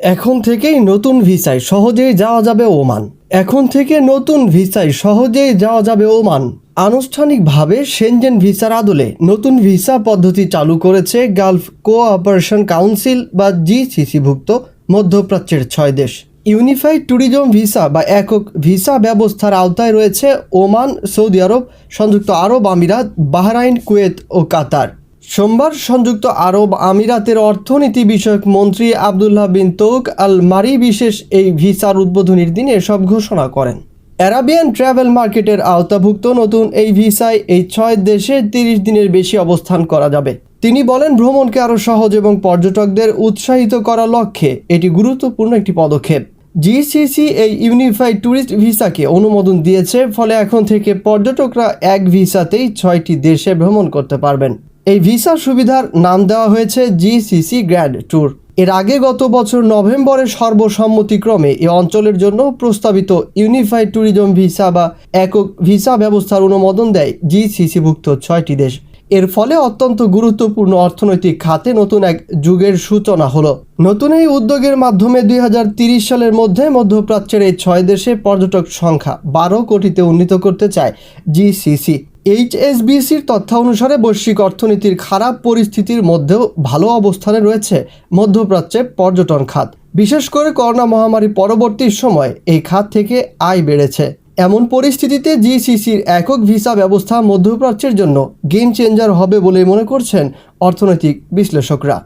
এখন থেকেই নতুন ভিসায় সহজেই যাওয়া যাবে ওমান। এখন থেকে নতুন ভিসায় সহজেই যাওয়া যাবে ওমান। আনুষ্ঠানিকভাবে সেনজেন ভিসার আদলে নতুন ভিসা পদ্ধতি চালু করেছে গালফ কোঅপারেশন কাউন্সিল বা জিসিসিভুক্ত মধ্যপ্রাচ্যের ছয় দেশ। ইউনিফাইড ট্যুরিজম ভিসা বা একক ভিসা ব্যবস্থার আওতায় রয়েছে ওমান, সৌদি আরব, সংযুক্ত আরব আমিরাত, বাহরাইন, কুয়েত ও কাতার। সোমবার সংযুক্ত আরব আমিরাতের অর্থনীতি বিষয়ক মন্ত্রী আবদুল্লাহ বিন তোক আল মারি বিশেষ এই ভিসার উদ্বোধনীর দিনে সব ঘোষণা করেন। অ্যারাবিয়ান ট্রাভেল মার্কেটের আওতাভুক্ত নতুন এই ভিসায় এই ছয় দেশে তিরিশ দিনের বেশি অবস্থান করা যাবে। তিনি বলেন, ভ্রমণকে আরও সহজ এবং পর্যটকদের উৎসাহিত করার লক্ষ্যে এটি গুরুত্বপূর্ণ একটি পদক্ষেপ। জিসিসি এই ইউনিফাইড ট্যুরিস্ট ভিসাকে অনুমোদন দিয়েছে, ফলে এখন থেকে পর্যটকরা এক ভিসাতেই ছয়টি দেশে ভ্রমণ করতে পারবেন। এই ভিসা সুবিধার নাম দেওয়া হয়েছে জিসিসি গ্র্যান্ড ট্যুর। এর আগে গত বছর নভেম্বরে সর্বসম্মতিক্রমে এই অঞ্চলের জন্য প্রস্তাবিত ইউনিফাইড ট্যুরিজম ভিসা বা একক ভিসা ব্যবস্থার অনুমোদন দেয় জিসিসিভুক্ত ছয়টি দেশ। এর ফলে অত্যন্ত গুরুত্বপূর্ণ অর্থনৈতিক খাতে নতুন এক যুগের সূচনা হলো। নতুন এই উদ্যোগের মাধ্যমে দুই সালের মধ্যে মধ্যপ্রাচ্যের এই ছয় দেশে পর্যটক সংখ্যা বারো কোটিতে উন্নীত করতে চায় জিসিসি। এইচএসবিসির তথ্য অনুসারে বৈশ্বিক অর্থনীতির খারাপ পরিস্থিতির মধ্যেও ভালো অবস্থানে রয়েছে মধ্যপ্রাচ্যে পর্যটন খাত। বিশেষ করে করোনা মহামারী পরবর্তী সময় এই খাত থেকে আয় বেড়েছে। এমন পরিস্থিতিতে জিসিসির একক ভিসা ব্যবস্থা মধ্যপ্রাচ্যের জন্য গেম চেঞ্জার হবে বলে মনে করছেন অর্থনৈতিক বিশ্লেষকরা।